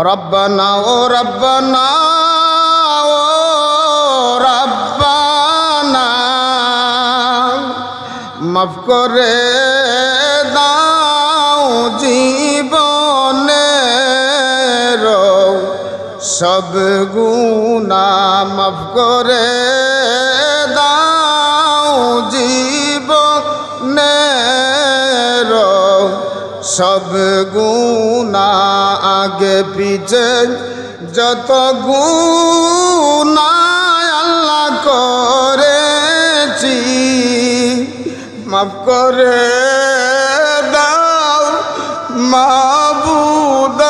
রব্বানা ও রব্বানা মাফ করে দাও জীবনে সব গুণা মাফ করে সব গুণা আগে পিছে যত গুণা আল্লাহ করেছি, মাফ করে দাও মাবুদ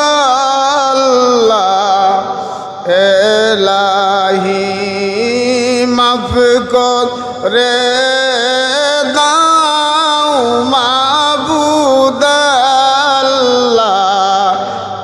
আল্লাহ, এলাহি মাফ করে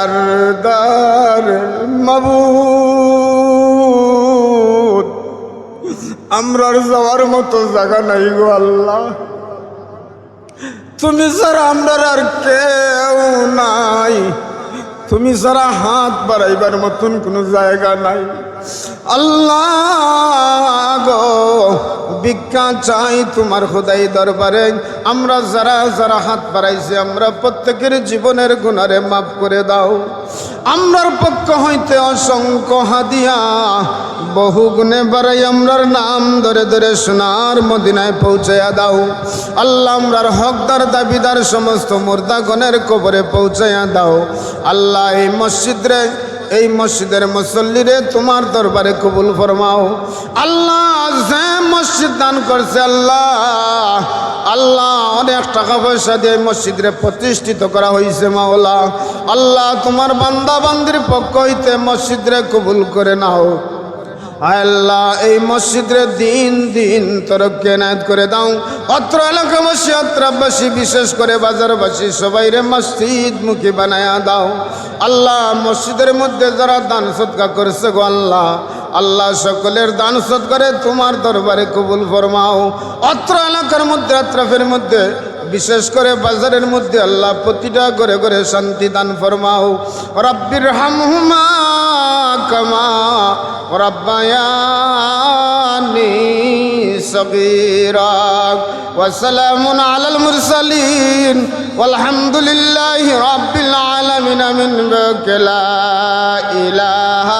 কারদার মাবুদ। আমরার যাওয়ার মতো জায়গা নাই গো আল্লাহ। তুমি ছাড়া আমরার আর কেউ নাই। তুমি ছাড়া হাত বাড়াইবার মতন কোনো জায়গা নাই। আল্লাহ গো ভিক্ষা চাই তোমার খোদাই দরবারে। আমরা যারা যারা হাত বাড়াইছি, আমরা প্রত্যেকের জীবনের গুণারে মাফ করে দাও। আমরার পক্ষ হইতে অসংখ্য হাদিয়া, বহু গুণে বাড়াই আমরার নাম ধরে ধরে সোনার মদিনায় পৌঁছাইয়া দাও। আল্লাহ আমরার হকদার, দাবিদার, সমস্ত মুর্দাগণের কবরে পৌঁছাইয়া দাও। আল্লাহ এই মসজিদরে, এই মসজিদের মুসল্লিরে তোমার দরবারে কবুল ফরমাও। আল্লাহ মসজিদ দান করছে আল্লাহ। আল্লাহ অনেক টাকা পয়সা দিয়ে এই মসজিদরে প্রতিষ্ঠিত করা হয়েছে মাওলা। আল্লাহ, তোমার বান্দা বান্দির পক্ষ হইতে মসজিদরে কবুল করে নাও। আল্লাহ, এই মসজিদরে দিন দিন তোর কেনায়ত করে দাও। অত্র এলাকাবাসী, অত্রাবাসী, বিশেষ করে বাজারবাসী, সবাই রে মসজিদ মুখী বানায়া দাও। আল্লাহ, মসজিদের মধ্যে যারা দান সৎকা করছে গো আল্লাহ আল্লাহ সকলের দান সৎ করে তোমার দরবারে কবুল ফরমাও। অত্র এলাকার মধ্যে, আত্রাফের মধ্যে, বিশেষ করে বাজারের মধ্যে আল্লাহ প্রতিটা করে করে শান্তি দান ফরমাও। রব্বির হামহুমা কামা রব্বায়ানি সগীরা। ওয়াসালামুন আলাল মুরসালিন। আলহামদুলিল্লাহি রাব্বিল আলামিন। মিন বাকা ইলাহা